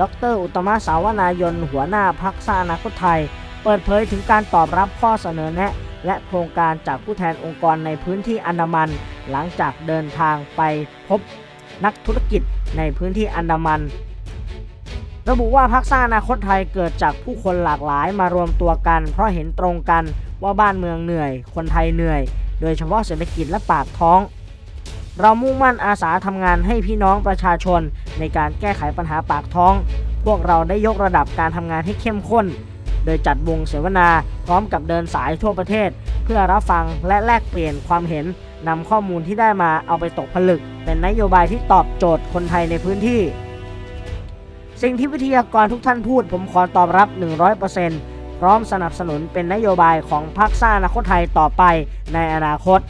ดร อุตตมะสาวนายน หัวหน้าพักสร้างอนาคตไทย เปิดเผยถึงการตอบรับข้อเสนอแนะ และโครงการจากผู้แทนองค์กรในพื้นที่อันดามัน หลังจากเดินทางไปพบนักธุรกิจในพื้นที่อันดามัน ระบุว่าพักสร้างอนาคตไทยเกิดจากผู้คนหลากหลายมารวมตัวกัน เพราะเห็นตรงกันว่าบ้านเมืองเหนื่อย คนไทยเหนื่อย โดยเฉพาะเศรษฐกิจและปากท้อง เรามุ่งมั่นอาสาทำงานให้พี่น้องประชาชนในการแก้ไขปัญหาปากท้อง พวกเราได้ยกระดับการทำงานให้เข้มข้น โดยจัดวงเสวนาพร้อมกับเดินสายทั่วประเทศ เพื่อรับฟังและแลกเปลี่ยนความเห็นนำข้อมูลที่ได้มาเอาไปตกผลึก เป็นนโยบายที่ตอบโจทย์คนไทยในพื้นที่ สิ่งที่วิทยากรทุกท่านพูด ผมขอตอบรับ 100%พร้อมสนับสนุนเป็นนโยบายของพรรคสร้างอนาคตไทยต่อไปในอนาคต